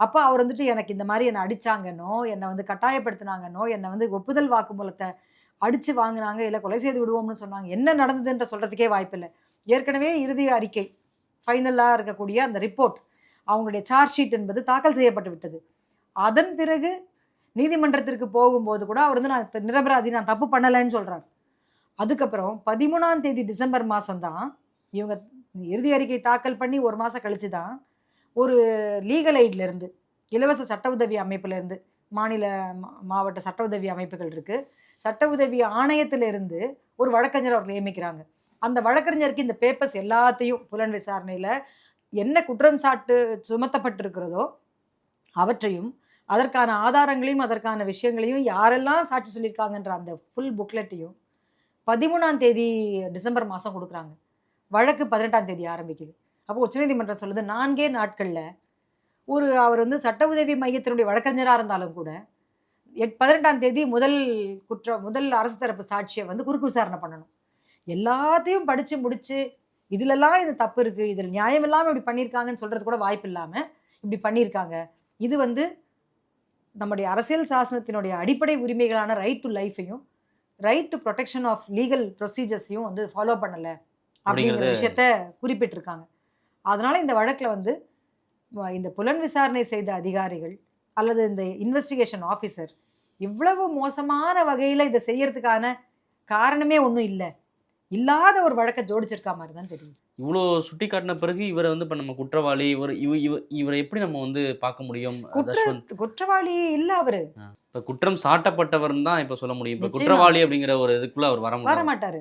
அப்போ அவர் வந்துட்டு எனக்கு இந்த மாதிரி என்னை அடித்தாங்கன்னோ என்னை வந்து கட்டாயப்படுத்தினாங்கன்னோ என்னை வந்து ஒப்புதல் வாக்குமூலத்தை அடித்து வாங்குனாங்க இல்லை கொலை செய்து விடுவோம்னு சொன்னாங்க என்ன நடந்ததுன்ற சொல்கிறதுக்கே வாய்ப்பில்லை. ஏற்கனவே இறுதி அறிக்கை ஃபைனலாக இருக்கக்கூடிய அந்த ரிப்போர்ட் அவங்களுடைய சார்ஜ் ஷீட் என்பது தாக்கல் செய்யப்பட்டு விட்டது. அதன் பிறகு நீதிமன்றத்திற்கு போகும்போது கூட அவர் வந்து நான் நிரபராதி நான் தப்பு பண்ணலைன்னு சொல்கிறார் அதுக்கப்புறம் பதிமூணாம் தேதி டிசம்பர் மாதம்தான் இவங்க இறுதி அறிக்கை தாக்கல் பண்ணி ஒரு மாதம் கழிச்சு தான் ஒரு லீகல் எய்ட்லேருந்து இலவச சட்ட உதவி அமைப்புலேருந்து மாநில மா- மாவட்ட சட்ட உதவி அமைப்புகள் இருக்குது சட்ட உதவி ஆணையத்திலிருந்து ஒரு வழக்கறிஞர் அவர்கள் நியமிக்கிறாங்க. அந்த வழக்கறிஞருக்கு இந்த பேப்பர்ஸ் எல்லாத்தையும் புலன் விசாரணையில் என்ன குற்றம் சாட்டு சுமத்தப்பட்டிருக்கிறதோ அவற்றையும் அதற்கான ஆதாரங்களையும் அதற்கான விஷயங்களையும் யாரெல்லாம் சாட்சி சொல்லியிருக்காங்கன்ற அந்த ஃபுல் புக்லெட்டையும் பதிமூணாம் தேதி டிசம்பர் மாதம் கொடுக்குறாங்க. வழக்கு பதினெட்டாம் தேதி ஆரம்பிக்குது. அப்போ உச்சநீதிமன்றம் சொல்லுது நான்கே நாட்களில் ஒரு அவர் வந்து சட்ட உதவி மையத்தினுடைய வழக்கறிஞராக இருந்தாலும் கூட எட் பதினெட்டாம் தேதி முதல் குற்ற முதல் அரசு தரப்பு சாட்சியை வந்து குறுக்கு விசாரணை பண்ணணும். எல்லாத்தையும் படித்து முடித்து இதுலலாம் இது தப்பு இருக்குது இதில் நியாயம் இல்லாமல் இப்படி பண்ணியிருக்காங்கன்னு சொல்கிறது கூட வாய்ப்பு இல்லாமல் இப்படி பண்ணியிருக்காங்க. இது வந்து நம்முடைய அரசியல் சாசனத்தினுடைய அடிப்படை உரிமைகளான right to லைஃபையும் right to protection of legal ப்ரொசீஜர்ஸையும் வந்து ஃபாலோ பண்ணலை அப்படிங்கிற விஷயத்த குறிப்பிட்டிருக்காங்க. அதனால இந்த வழக்கில் வந்து இந்த புலன் விசாரணை செய்த அதிகாரிகள் அல்லது இந்த இன்வெஸ்டிகேஷன் ஆஃபீஸர் இவ்வளவு மோசமான வகையில் இதை செய்யறதுக்கான காரணமே ஒன்றும் இல்லை. இல்லாத ஒரு வழக்கை ஜோடிச்சிருக்கா மாதிரி தான் தெரியும் இவ்வளோ சுட்டி காட்டின பிறகு இவரை வந்து இப்போ நம்ம குற்றவாளி இவர் இவ இவ இவரை எப்படி நம்ம வந்து பார்க்க முடியும்? குற்றவாளி இல்லை அவரு. இப்போ குற்றம் சாட்டப்பட்டவர் தான் இப்போ சொல்ல முடியும். இப்போ. குற்றவாளி அப்படிங்கிற ஒரு இதுக்குள்ள அவர் வர வர மாட்டாரு.